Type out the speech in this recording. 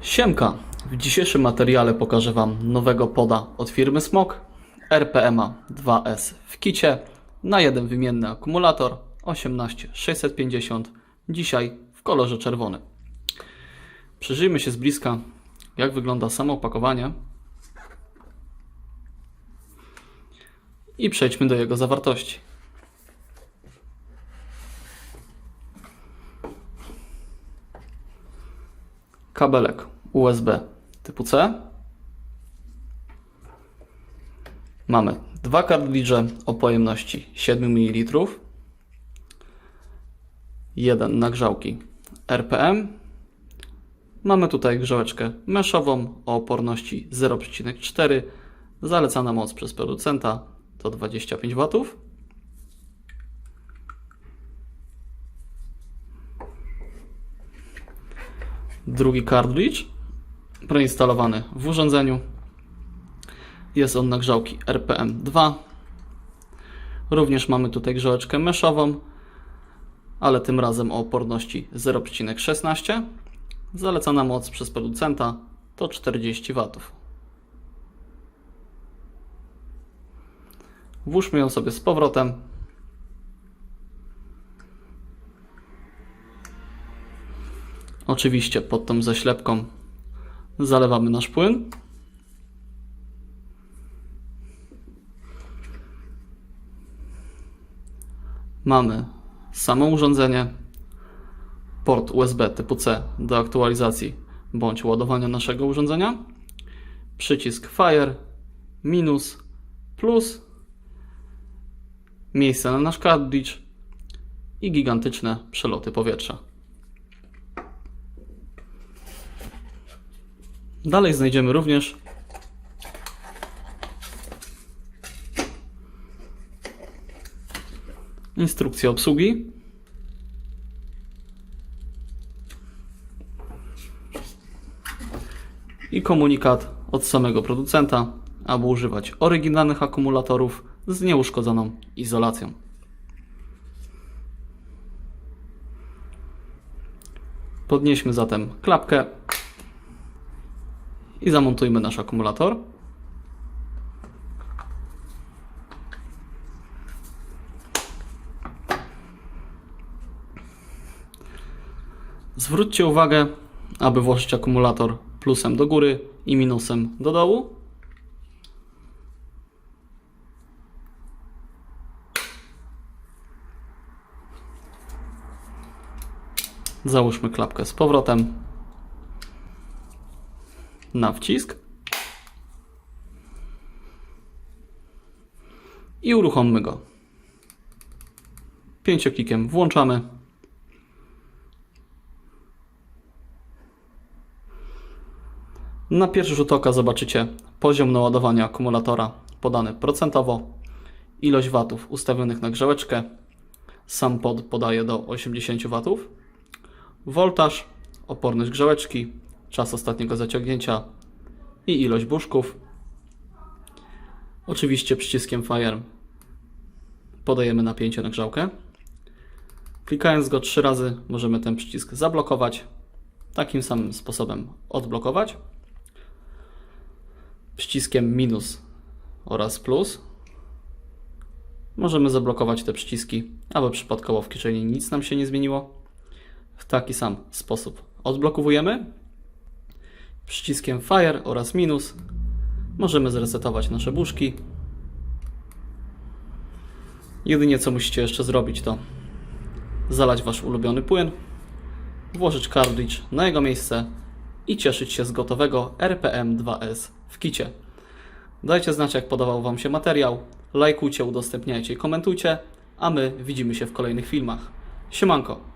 Siemka! W dzisiejszym materiale pokażę Wam nowego poda od firmy Smok RPMA 2S w kicie na jeden wymienny akumulator 18650 dzisiaj w kolorze czerwonym. Przyjrzyjmy się z bliska jak wygląda samo opakowanie i przejdźmy do jego zawartości. Kabelek USB typu C. Mamy dwa kartridże o pojemności 7 ml. Jeden nagrzałki RPM. Mamy tutaj grzałeczkę meszową o oporności 0,4. Zalecana moc przez producenta to 25 W. drugi kartridż preinstalowany w urządzeniu. Jest on na grzałki RPM2. Również mamy tutaj grzałeczkę meszową, ale tym razem o oporności 0,16. Zalecana moc przez producenta to 40 W. Włóżmy ją sobie z powrotem Oczywiście pod tą zaślepką zalewamy nasz płyn. Mamy samo urządzenie, port USB typu C do aktualizacji bądź ładowania naszego urządzenia, przycisk Fire, minus, plus, miejsce na nasz cartridge i gigantyczne przeloty powietrza. Dalej znajdziemy również instrukcję obsługi. I komunikat od samego producenta, aby używać oryginalnych akumulatorów z nieuszkodzoną izolacją. Podnieśmy zatem klapkę i zamontujmy nasz akumulator. Zwróćcie uwagę, aby włożyć akumulator plusem do góry i minusem do dołu. Załóżmy klapkę z powrotem na wcisk i uruchommy go. Pięcioklikiem włączamy. Na pierwszy rzut oka zobaczycie poziom naładowania akumulatora podany procentowo, ilość watów ustawionych na grzałeczkę, sam pod podaje do 80 watów, woltaż, oporność grzałeczki, czas ostatniego zaciągnięcia i ilość buszków. Oczywiście przyciskiem Fire podajemy napięcie na grzałkę. Klikając go trzy razy możemy ten przycisk zablokować. Takim samym sposobem odblokować. Przyciskiem minus oraz plus możemy zablokować te przyciski, aby przypadkowo w kieszeni nic nam się nie zmieniło. W taki sam sposób odblokowujemy przyciskiem Fire oraz minus możemy zresetować nasze buszki. Jedynie co musicie jeszcze zrobić to zalać Wasz ulubiony płyn, włożyć cartridge na jego miejsce i cieszyć się z gotowego RPM 2S w kicie. Dajcie znać jak podobał Wam się materiał, lajkujcie, udostępniajcie i komentujcie, a my widzimy się w kolejnych filmach. Siemanko!